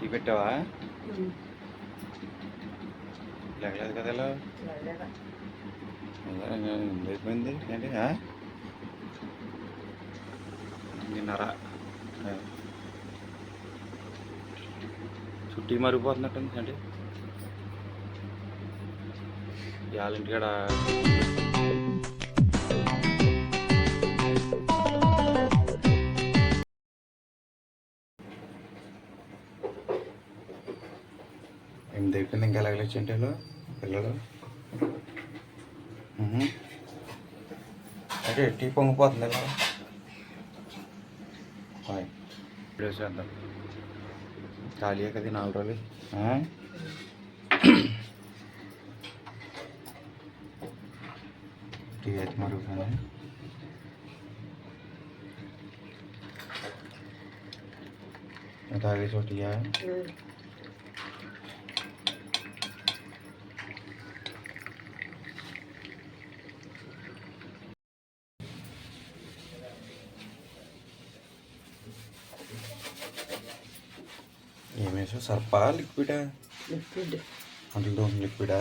Tea పెట్టావా? లేకలేదు కదా ఇలా? అయిపోయింది ఏంటి? ఆ. చుట్టి మరిగిపోతున్నట్టుంది ఏంటి? వాళ్ళ ఇంటికాడ ఎనిమిది అయిపోయింది ఇంకా ఎలాగ వచ్చేంటారు పిల్లలు? మ్మ్. అదే టీ పొంగిపోతుంది ఇలా. హాయ్. వీడియో చేద్దాం. ఖాళీ కదా ఈ నాలుగు రోజులు. ఆ? టీ అయితే మరుగుతుంది. తాగేసి టీయా ఏమేసో సర్పా లిక్విడా లిక్విడ్ అందులో లిక్విడా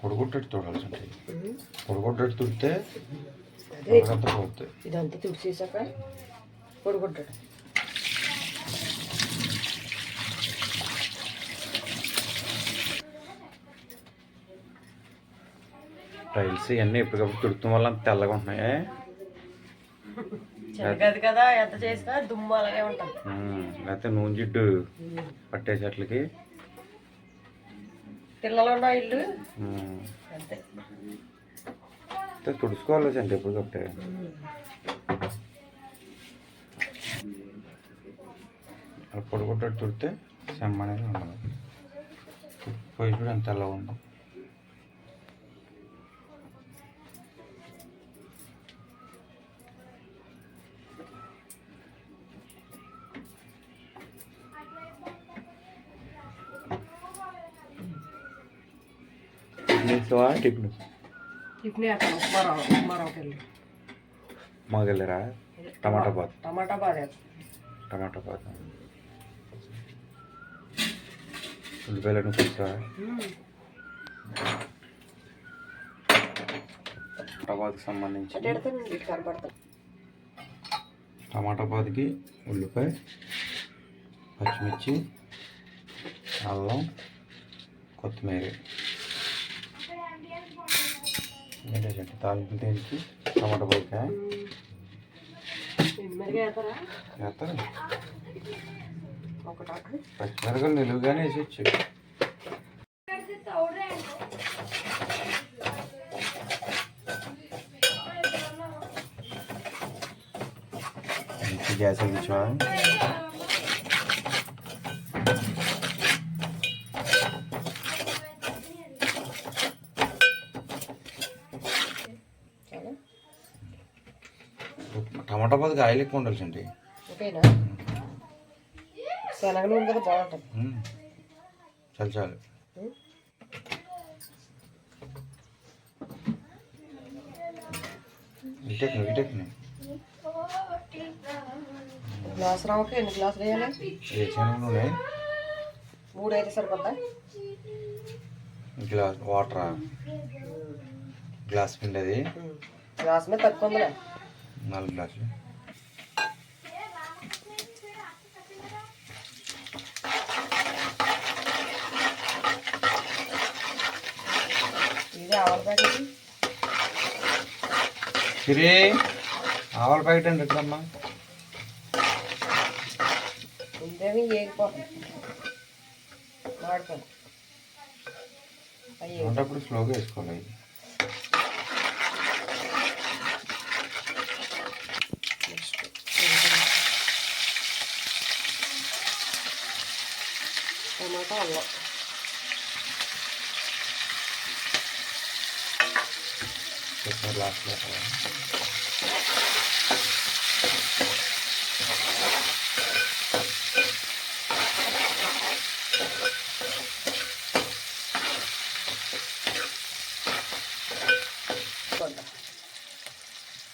పొడగొట్టట్టు తోడాల్సి ఉంటాయి పొడగొట్టట్టు తుడితే అదే అంతా పోతుంది ఇదంతా తుడిచేసాక పొడిగొట్టాడు టైల్స్ ఇవన్నీ ఎప్పటికప్పుడు తుడతాం వల్ల అంత తెల్లగా ఉంటున్నాయి. చెరగదు కదా ఎంత చేసినా దుమ్ము అలాగే ఉంటుంది. ఉమ్, లేకపోతే నూనె జిడ్డు పట్టేసట్లకి. పిల్లలు ఉన్న ఇల్లు అంతే. తుడుచుకోవాలి అంటే ఎప్పటికప్పుడే అలా పొడగొట్టట్టు తుడితే సెమ్మ అనేది ఉండదు. పోయి కూడా అంత తెల్లగా ఉంది. చేసావా టిఫిన్. టిఫిన్ వేస్తాం ఉప్మారావు ఉప్మారావుకి వెళ్ళి మాకెళ్ళరా? టమాటా బాత్. టమాటా బాగా వేస్తాం టమాటా బాత్. ఉల్లిపాయలను కూర్చోవా టమాటా బాత్కి సంబంధించి టమాటా బాత్కి ఉల్లిపాయ పచ్చిమిర్చి అల్లం కొత్తిమీర. ఏంటో చెట్టు తాలింపు దేనికి? టమాటా మెరుగు వేస్తారా? పచ్చిమిరకలు నిలువుగానే వేసేచ్చు గ్యాస్ వెలిగించవా టమాటా బాత్కి ఆయిల్ ఎక్కువ ఉండాల్సిండి ఓకేనా శనగ నూనె కదా బాగుంటుంది చాలు చాలు. ఇటెక్ను గ్లాస్ రావుకి ఎన్ని గ్లాసులు వేయాలి? ఏ శనగ నూనె మూడు అయితే సరిపోద్దా గ్లాస్ వాటరా? గ్లాస్ పిండి అది. గ్లాస్ మీద తక్కువ ఉందిలే. నాలుగు గ్లాసులు. ఇది ఆవల ప్యాకెట్ సిరి ఆవాల ప్యాకెట్ అండి ఎట్లమ్మా ముందేమి ఏగిపోతుంది వాడుకోండి. అలాంటప్పుడు స్లోగా వేసుకోవాలి. గ్లాస్లో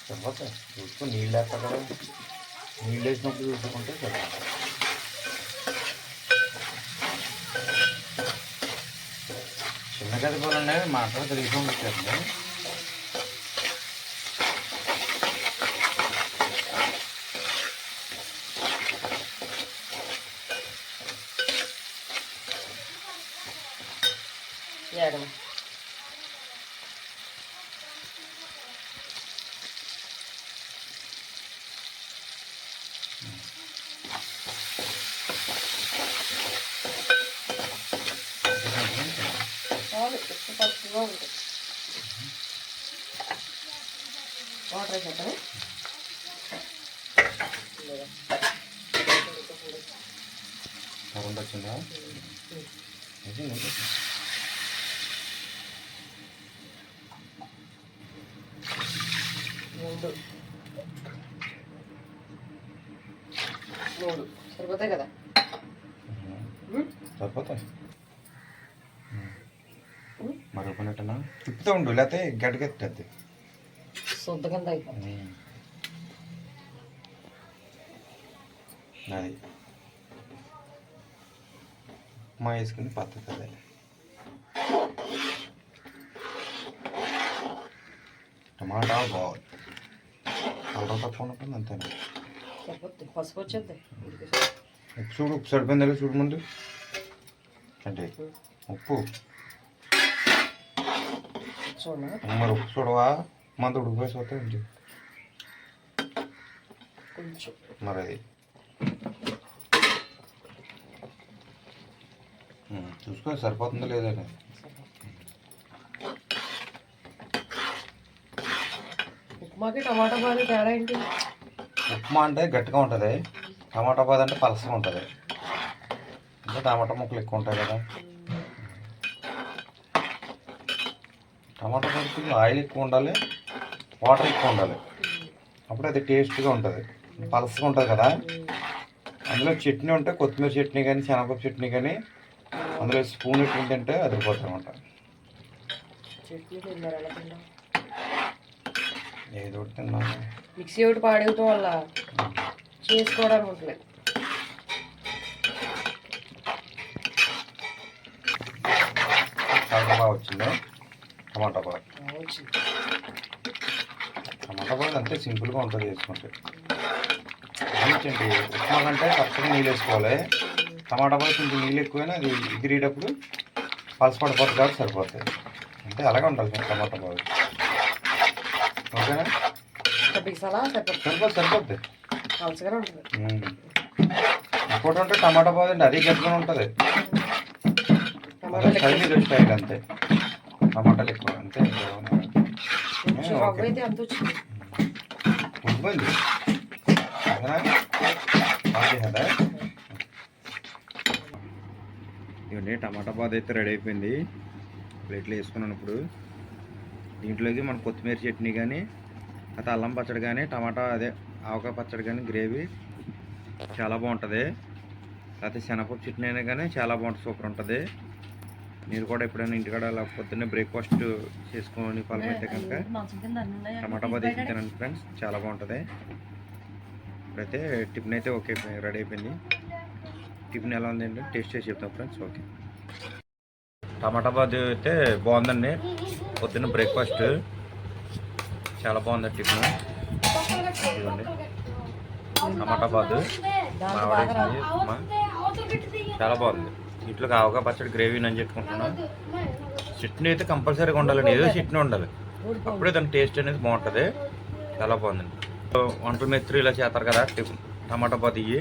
తర్వాత చూసుకుని నీళ్ళు వేస్తా కదా నీళ్ళు వేసినప్పుడు చూసుకుంటే సరిపోతుంది చిన్న కథ కూడా మాటలు తెలియకుండా ఎక్కువ పచ్చిగా ఉంటుంది వాటర్ వేసేద్దాం సౌండ్ వచ్చిందా వచ్చింది మూడు సరిపోతాయి కదా. సరిపోతాయి. ఉమ్. మరుగుకున్నట్టున్నా తిప్పుతూ ఉండు లేకపోతే గడ్డకెత్తద్ది. శుద్ధ కింద అయిపోతుంది అది. మా వేసుకుని పద్ధతి అదే. టమాటా బాగుంది. కలర్ తక్కువ అంతేనా? సరిపోతుంది పసుపు వచ్చేద్ది ఉప్పు చూడు ఉప్పు సరిపోయిందా చూడు ముందు. అంటే ఉప్పు. మరి ఉప్పు చూడవా? మంది ఏంటి? కొంచెం. మరి అది. చూసుకో సరిపోతుందో లేదా ఉప్మాకి టమాటా బాగా తేడా ఏంటి? ఉప్మా అంటే గట్టిగా ఉంటుంది. టమాటా బాద్ అంటే పలసగా ఉంటుంది. అంటే టమాటా ముక్కలు ఎక్కువ ఉంటాయి కదా. టమాటా బాద్కి ఆయిల్ ఎక్కువ ఉండాలి. వాటర్ ఎక్కువ ఉండాలి. అప్పుడు అది టేస్ట్గా ఉంటుంది. పలసగా ఉంటుంది కదా. అందులో చట్నీ ఉంటే కొత్తిమీర చట్నీ కానీ శనగపప్పు చట్నీ కానీ అందులో స్పూన్ అదిరిపోతుంది అనమాట చట్నీ ఏదో ఒకటి తిన్నాను. మిక్సీ ఒకటి పాడేయటం వల్ల చేసుకోవడానికి ఉంటుంది చాలా బాగా వచ్చింది? టమాటా బాగా వచ్చింది. టమాటా బాగా అంతే సింపుల్గా ఉంటుంది వేసుకుంటే గమనించండి ఉప్మా కంటే కరెక్ట్గా నీళ్ళు వేసుకోవాలి. టమాటా బాగా కొంచెం నీళ్ళు ఎక్కువైనా అది ఎగిరేటప్పుడు పలస పడిపోతుంది కాబట్టి సరిపోతుంది. అంటే అలాగే ఉండాలి టమాటా బాగా ఓకేనా? సరిపోతుంది సరిపోతుంది సరిపోద్ది పలచగానే ఉంటుంది. ఉమ్. ఇంకోటి ఉంటే టమాటా అండి అది గట్టిగా ఉంటుంది. స్టైల్ అంతే. టమాటాలు ఎక్కువ అంతే. చేసేద్దా? ఇవన్నీ టమాటా బాద్ అయితే రెడీ అయిపోయింది. ప్లేట్లో వేసుకున్నాను ఇప్పుడు. దీంట్లోకి మన కొత్తిమీర చట్నీ కానీ అయితే అల్లం పచ్చడి కానీ టమాటా అదే ఆవకాయ పచ్చడి కానీ గ్రేవీ చాలా బాగుంటుంది. లేకపోతే శనగపప్పు చట్నీ అయినా కానీ చాలా బాగుంటుంది సూపర్ ఉంటుంది. మీరు కూడా ఎప్పుడైనా ఇంటికాడ అలా పొద్దున్నే బ్రేక్ఫాస్ట్ చేసుకొని పాల్గొంటే కనుక టమాటా వేసి తినండి ఫ్రెండ్స్ చాలా బాగుంటుంది. ఇప్పుడైతే టిఫిన్ అయితే ఓకే రెడీ అయిపోయింది. టిఫిన్ ఎలా ఉందండి టేస్ట్ చేసి చెప్తాం ఫ్రెండ్స్ ఓకే. టమాటా బాద్ అయితే బాగుందండి. పొద్దున్న బ్రేక్ఫాస్ట్. చాలా బాగుంది టిఫిన్. ఇదిగోండి. టమాటా బాదు దాంట్లో ఉప్మా. చాలా బాగుంది. ఇంట్లో కావగా పచ్చడి గ్రేవీ అని చెప్పుకుంటున్నాను. చట్నీ అయితే కంపల్సరీగా ఉండాలండి ఏదో చట్నీ ఉండాలి. అప్పుడే దాని టేస్ట్ అనేది బాగుంటుంది. చాలా బాగుందండి సో వంటల మెత్రి ఇలా చేస్తారు కదా టిఫిన్ టమాటా బాద్ ఇవి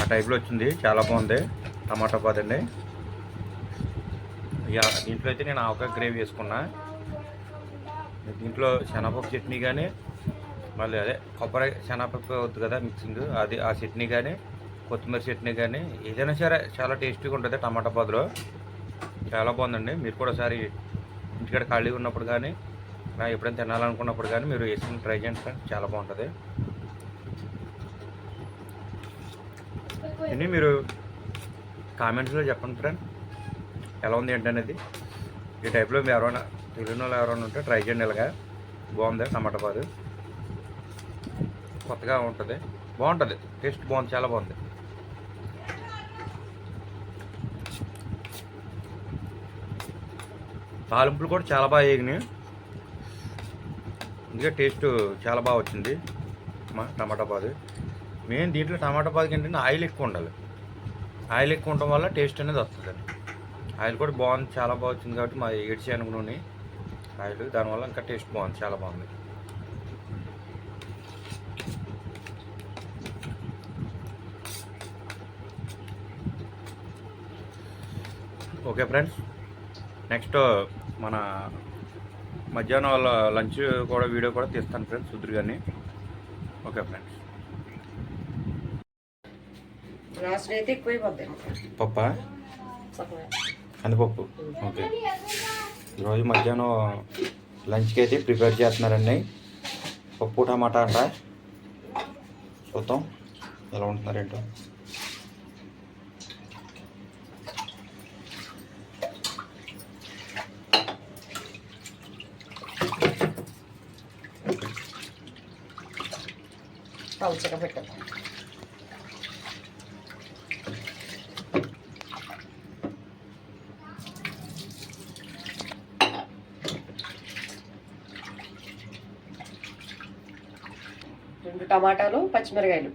ఆ టైప్లో వచ్చింది. చాలా బాగుంది. టమాటా బాద్ అండి. ఇక దీంట్లో అయితే నేను ఆవకాయ గ్రేవీ వేసుకున్నా. దీంట్లో శనగపప్పు చట్నీ కానీ మళ్ళీ అదే కొబ్బరి శనగపప్పు అవుతుంది కదా మిక్సింగ్ అది ఆ చట్నీ కానీ కొత్తిమీర చట్నీ కానీ ఏదైనా సరే చాలా టేస్టీగా ఉంటుంది టమాటా బాదులో చాలా బాగుందండి. మీరు కూడా ఒకసారి ఇంటికాడ ఖాళీగా ఉన్నప్పుడు కానీ నా ఎప్పుడైనా తినాలనుకున్నప్పుడు కానీ మీరు వేసుకుని ట్రై చేయండి ఫ్రెండ్స్ చాలా బాగుంటుంది. ఇన్ని మీరు కామెంట్స్లో చెప్పండి ఫ్రెండ్ ఎలా ఉంది ఏంటనేది ఈ టైప్లో మీరు ఎవరైనా తెలియని వాళ్ళు ఎవరైనా ఉంటే ట్రై చేయండి ఇలాగా. బాగుంది టమాటా పాదు కొత్తగా ఉంటుంది. బాగుంటుంది. టేస్ట్ బాగుంది చాలా బాగుంది. తాలింపులు కూడా చాలా బాగా వేగినాయి. అందుకే టేస్ట్ చాలా బాగా వచ్చింది మా టమాటా పాదు మెయిన్ దీంట్లో టమాటా పాదుకి ఏంటంటే ఆయిల్ ఎక్కువ ఉండాలి. ఆయిల్ ఎక్కువ ఉండడం వల్ల టేస్ట్ అనేది వస్తుంది ఆయిల్ కూడా బాగుంది చాలా బాగా వచ్చింది కాబట్టి మా ఏడ్చాను నూనె ఆయిల్ దానివల్ల ఇంకా టేస్ట్ బాగుంది చాలా బాగుంది. ఓకే ఫ్రెండ్స్ నెక్స్ట్ మన మధ్యాహ్నం వాళ్ళ లంచ్ కూడా వీడియో కూడా తీస్తాను ఫ్రెండ్స్ సుధీర్ గారిని. Okay friends. పప్ప. కందిపప్పు. ఓకే. ఈరోజు మధ్యాహ్నం లంచ్కి అయితే ప్రిపేర్ చేస్తున్నారండి. పప్పు టమాటా అంట. చూద్దాం ఎలా ఉంటున్నారేంటో. పలుచగా పెట్టదు టమాటాలు పచ్చిమిరకాయలు.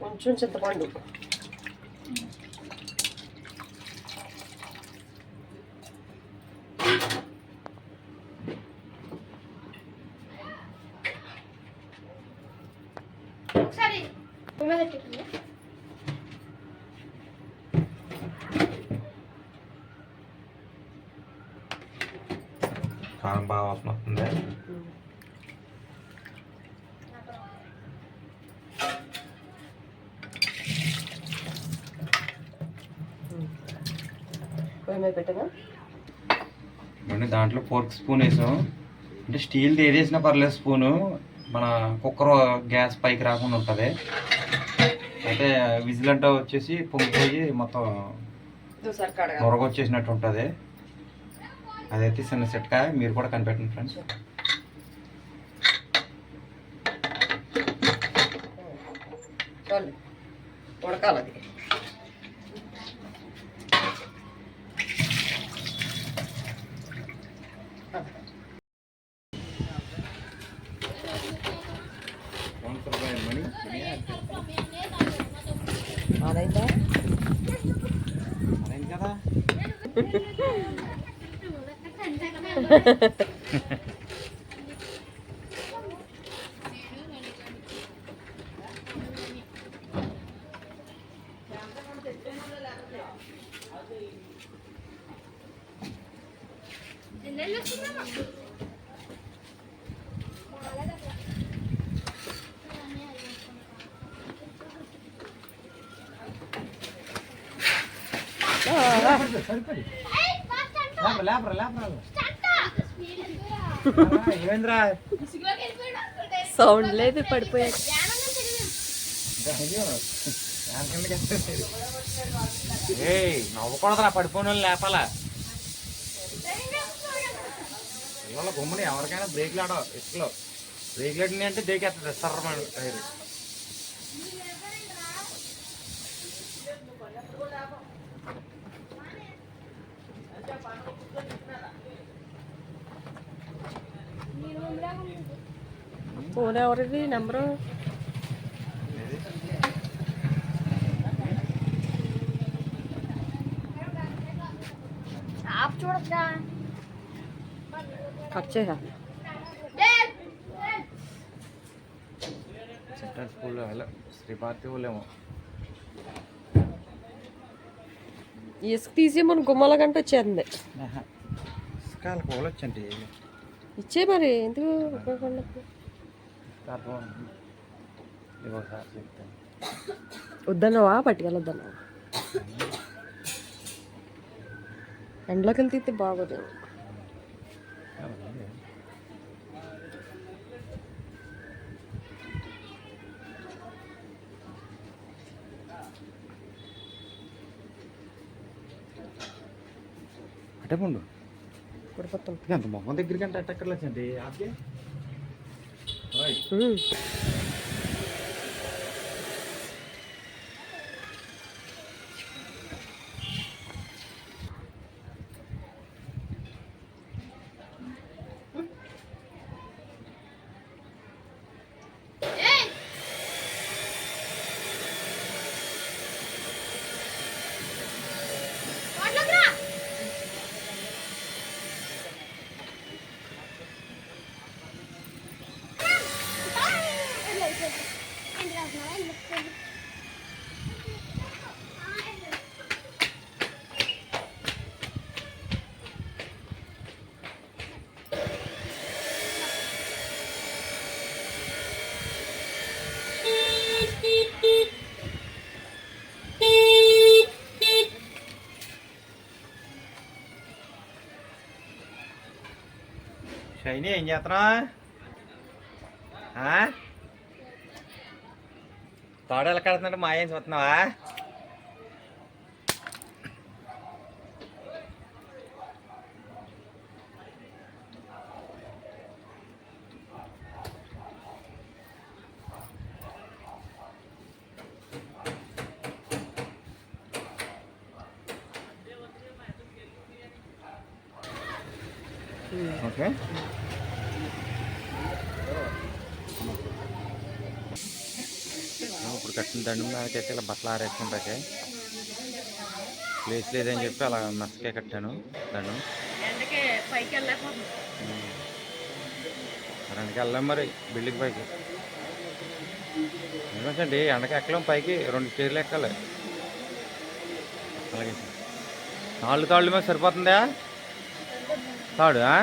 కొంచెం చింతపండు ఒకసారి పొయ్యి మీద పెట్టండి. కారం బాగా వాసన వస్తుంది. దాంట్లో ఫోర్క్ స్పూన్ వేసాం అంటే స్టీల్ది ఏది వేసినా పర్లేదు స్పూను. మన కుక్కర్ గ్యాస్ పైకి రాకుండా ఉంటుంది. అయితే విజిల్ అంటే వచ్చేసి పొంగిపోయి మొత్తం వచ్చేసినట్టు ఉంటుంది. అదైతే చిన్న సెట్గా మీరు కూడా కనిపెట్టండి ఫ్రెండ్స్ చాలు. ఉడకాలి Ah, ah. ¡Ay, pasa! ¡Ay, sound లేదు పడిపోయాడు నవ్వకూడదురా పడిపోయిన లేపాలా. పిల్లల గుమ్మని ఎవరికైనా బ్రేక్లు ఆడవు ఇసుకలో. బ్రేక్లు ఆడినాయి అంటే దేకేస్తుంది సర్రమని. టైర్ ఫోన్ ఎవరిది నెంబరు కట్ చేయ సెంటర్ స్కూల్లో వెళ్ళ శ్రీపార్తి వాళ్ళేమో ఇసుక తీసి మన గుమ్మల గంట వచ్చేస్తుంది ఇసుకాల పూలు వచ్చండి ఇచ్చే మరి ఎందుకు వద్దన్నావా? పట్టుకెళ్ళొద్దన్నావా? ఎండ్లోకి వెళ్తే ఇది బాగోదు. అటే పండు. ఎంత మొహం దగ్గరికి అంటే అట్టక్కర్లేదండి షైని ఏం చేస్తున్నావు తాడు ఎలా కడుతున్నట్టు మా ఏం చూస్తున్నావా ఓకే. ఇప్పుడు కట్టిన దండం మీదకైతే ఇలా బట్టలు ఆరేసుకుంటాకే ప్లేస్ లేదని చెప్పి అలా మస్కే కట్టాను దండం. ఎందుకే పైకి వెళ్ళలేకపోతుంది రెండుకి వెళ్ళాం మరి బిల్డింగ్ పైకి. ఏమంటండి ఎండకి ఎక్కలేం పైకి రెండు చీరలు ఎక్కాలి. అలాగే. నాలుగు తాళ్ళు మీద సరిపోతుందా? తాడు ఆ?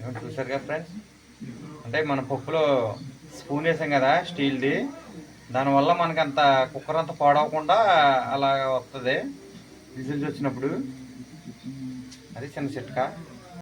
ఏమో కదా ఫ్రెండ్స్ అంటే మన పప్పులో స్పూన్ వేసాం కదా స్టీల్ది. దానివల్ల మనకి అంత కుక్కర్ అంత పాడవకుండా అలా వస్తుంది విజిల్స్ వచ్చినప్పుడు. అది చిన్న చిట్కా.